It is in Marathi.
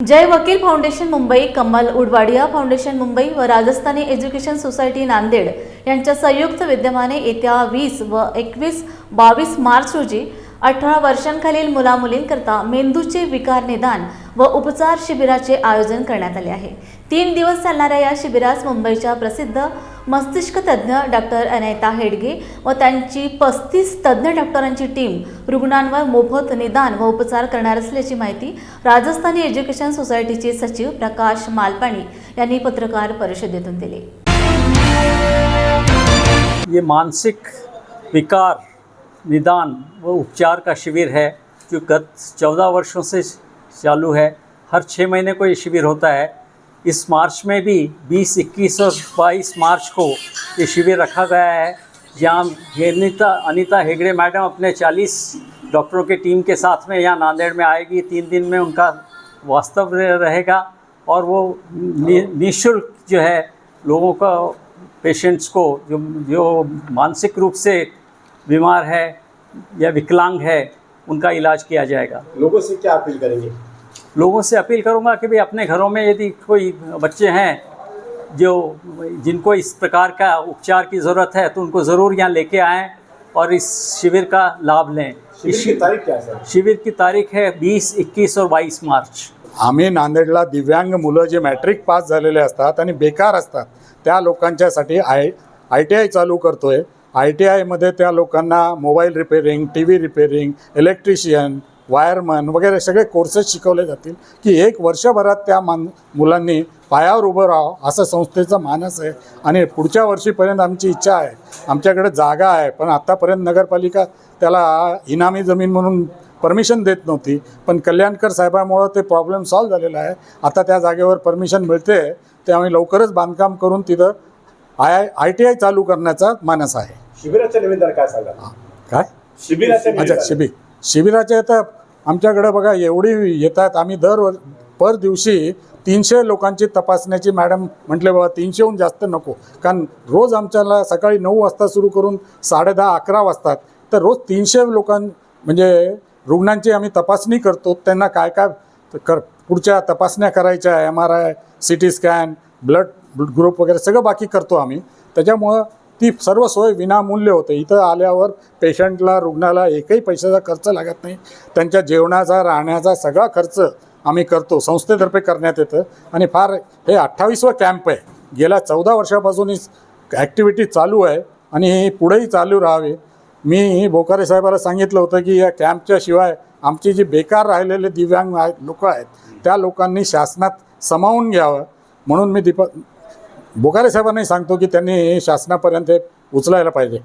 जय वकील फाउंडेशन मुंबई कमल उडवाडिया फाउंडेशन मुंबई व राजस्थानी एज्युकेशन सोसायटी नांदेड यांच्या संयुक्त विद्यमाने येत्या वीस व एकवीस बावीस मार्च रोजी अठरा वर्षांखालील मुलामुलींकरता मेंदूचे विकार निदान व उपचार शिबिराचे आयोजन करण्यात आले आहे. तीन दिवस चालणाऱ्या या शिबिरास मुंबईच्या प्रसिद्ध मस्तिष्क तज्ज्ञ डॉक्टर अनयता हेडगे व त्यांची पस्तीस तज्ज्ञ डॉक्टरांची टीम रुग्णांवर मोफत निदान व उपचार करणार असल्याची माहिती राजस्थानी एज्युकेशन सोसायटीचे सचिव प्रकाश मालपाणी यांनी पत्रकार परिषदेतून दिली. ये मानसिक विकार निदान व उपचार का शिविर है जो गत चौदह वर्षों से चालू है। हर छः महीने को ये शिविर होता है। इस मार्च में भी 20, 21 और 22 मार्च को ये शिविर रखा गया है। जहाँ अनिता अनिता हेगड़े मैडम अपने 40 डॉक्टरों के टीम के साथ में यहाँ नांदेड़ में आएगी। तीन दिन में उनका वास्तव रहेगा और वो निःशुल्क जो है लोगों का पेशेंट्स को जो जो मानसिक रूप से बीमार है या विकलांग है उनका इलाज किया जाएगा। लोगों से क्या अपील करेंगे? लोगों से अपील करूंगा कि भाई अपने घरों में यदि कोई बच्चे हैं जो जिनको इस प्रकार का उपचार की ज़रूरत है तो उनको ज़रूर यहाँ लेके आएँ और इस शिविर का लाभ लें। शिविर की तारीख क्या है सर? शिविर की तारीख है 20, 21 और 22 मार्च। आम्ही नांदेडला दिव्यांग मुलं जे मॅट्रिक पास झालेले असतात आणि बेकार असतात त्या लोकांच्यासाठी आय आय टी आय चालू करतो आहे आय टी आयमध्ये त्या लोकांना mobile repairing T V repairing electrician wireman वगैरे सगळे कोर्सेस शिकवले जातील की एक वर्षभरात त्या मान मुलांनी पायावर उभं राहावं असं संस्थेचा मानस आहे. आणि पुढच्या वर्षीपर्यंत आमची इच्छा आहे. आमच्याकडे जागा आहे. पण आत्तापर्यंत नगरपालिका त्याला इनामी जमीन म्हणून परमिशन देत नव्हती. पण कल्याणकर साहेबामुळं ते प्रॉब्लेम सॉल्व्ह झालेला आहे. आता त्या जागेवर परमिशन मिळते. ते आम्ही लवकरच बांधकाम करून तिथं आय आय टी आय चालू करण्याचा मानस आहे. शिबिराच्या निमित्तानं काय सांगा काय? शिबिराच्या अच्छा निमित्तानं. शिबिर शिबिराचे तर आमच्याकडे बघा एवढी येतात. आम्ही दर वर पर दिवशी तीनशे लोकांची तपासण्याची मॅडम म्हटले बाबा तीनशेहून जास्त नको. कारण रोज आमच्याला सकाळी नऊ वाजता सुरू करून साडेदहा अकरा वाजतात. तर रोज तीनशे लोकां म्हणजे रुग्णांची आम्ही तपासणी करतो. त्यांना काय काय कर पुढच्या तपासण्या करायच्या M R I C T scan blood group वगैरे सगळं बाकी करतो आम्ही. त्याच्यामुळं ती सर्व सोय विनामूल्य होते. इथं आल्यावर पेशंटला रुग्णाला एकही पैशाचा खर्च लागत नाही. त्यांच्या जेवणाचा राहण्याचा सगळा खर्च आम्ही करतो. संस्थेतर्फे करण्यात येतं. आणि फार हे अठ्ठावीसवं कॅम्प आहे. गेल्या चौदा वर्षापासून ही ॲक्टिव्हिटी चालू आहे. आणि हे पुढेही चालू राहावे. मी बोकारे साहेबाला सांगितलं होतं की या कॅम्पच्या शिवाय आमची जी बेकार राहिलेले दिव्यांग लोक आहेत त्या लोकांनी शासनात समावून घ्यावं. म्हणून मी दीपक बोकारे साहेबांनाही सांगतो की त्यांनी शासनापर्यंत हे उचलायला पाहिजे.